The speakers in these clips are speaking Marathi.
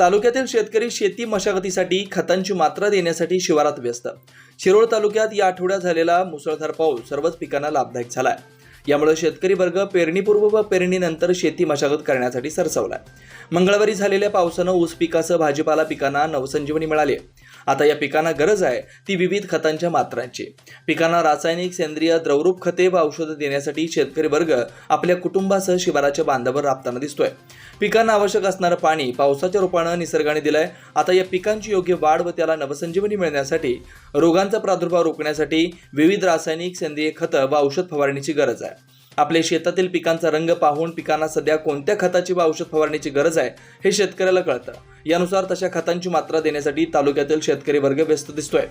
तालुक्यातील शेतकरी शेती मशागतीसाठी खतांची मात्रा देण्यासाठी शिवारात व्यस्त. शिरोळ तालुक्यात या आठवड्यात झालेला मुसळधार पाऊस सर्वच पिकांना लाभदायक झालाय. यामुळे शेतकरी वर्ग पेरणीपूर्व व पेरणीनंतर शेती मशागत करण्यासाठी सरसावलाय. मंगळवारी झालेल्या पावसानं ऊस पिकासह भाजीपाला पिकांना नवसंजीवनी मिळाली आता या पिकांना गरज आहे ती विविध खतांच्या मात्रांची. पिकांना रासायनिक सेंद्रिय द्रवरूप खते व औषधं देण्यासाठी शेतकरी वर्ग आपल्या कुटुंबासह शिवाराच्या बांधावर राबताना दिसतोय. पिकांना आवश्यक असणारं पाणी पावसाच्या रूपानं निसर्गाने दिलंय. आता या पिकांची योग्य वाढ व त्याला नवसंजीवनी मिळण्यासाठी रोगांचा प्रादुर्भाव रोखण्यासाठी विविध रासायनिक सेंद्रिय खतं व औषध फवारणीची गरज आहे. आपल्या शेतातील पिकांचा रंग पाहून पिकांना सध्या कोणत्या खताची व औषध फवारणीची गरज आहे हे शेतकऱ्याला कळतं. यानुसार तशा खतांची मात्रा देण्यासाठी तालुक्यातील शेतकरी वर्ग व्यस्त दिसतोय.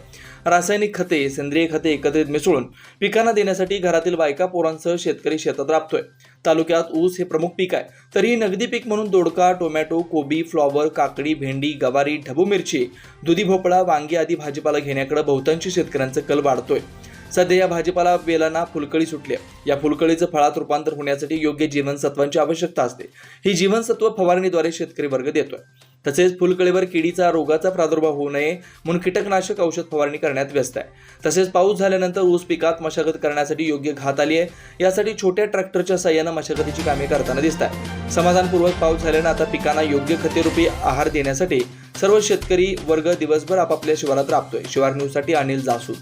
रासायनिक खते सेंद्रिय खते एकत्रित मिसळून पिकांना देण्यासाठी घरातील बायका पोरांसह शेतकरी शेतात राबतोय. तालुक्यात ऊस हे प्रमुख पीक आहे. तरीही नगदी पीक म्हणून दोडका टोमॅटो कोबी फ्लॉवर काकडी भेंडी गवारी ढबू मिरची दुधी भोपळा वांगी आदी भाजीपाला घेण्याकडे बहुतांशी शेतकऱ्यांचा कल वाढतोय. सध्या या भाजीपाला वेलांना फुलकळी सुटली आहे. या फुलकळीचं फळात रूपांतर होण्यासाठी योग्य जीवनसत्वांची आवश्यकता असते. ही जीवनसत्व फवारणीद्वारे शेतकरी वर्ग देतोय. तसेच फुलकळीवर किडीचा रोगाचा प्रादुर्भाव होऊ नये म्हणून कीटकनाशक औषध फवारणी करण्यात व्यस्त आहे. तसेच पाऊस झाल्यानंतर ऊस पिकात मशागत करण्यासाठी योग्य घात आली आहे. यासाठी छोट्या ट्रॅक्टरच्या सहाय्यानं मशागतीची कामे करताना दिसत आहे समाधानपूर्वक पाऊस झाल्यानं आता पिकांना योग्य खतेरूपी आहार देण्यासाठी सर्व शेतकरी वर्ग दिवसभर आपापल्या शिवारात राबतोय. शिवार न्यूजसाठी अनिल जासू.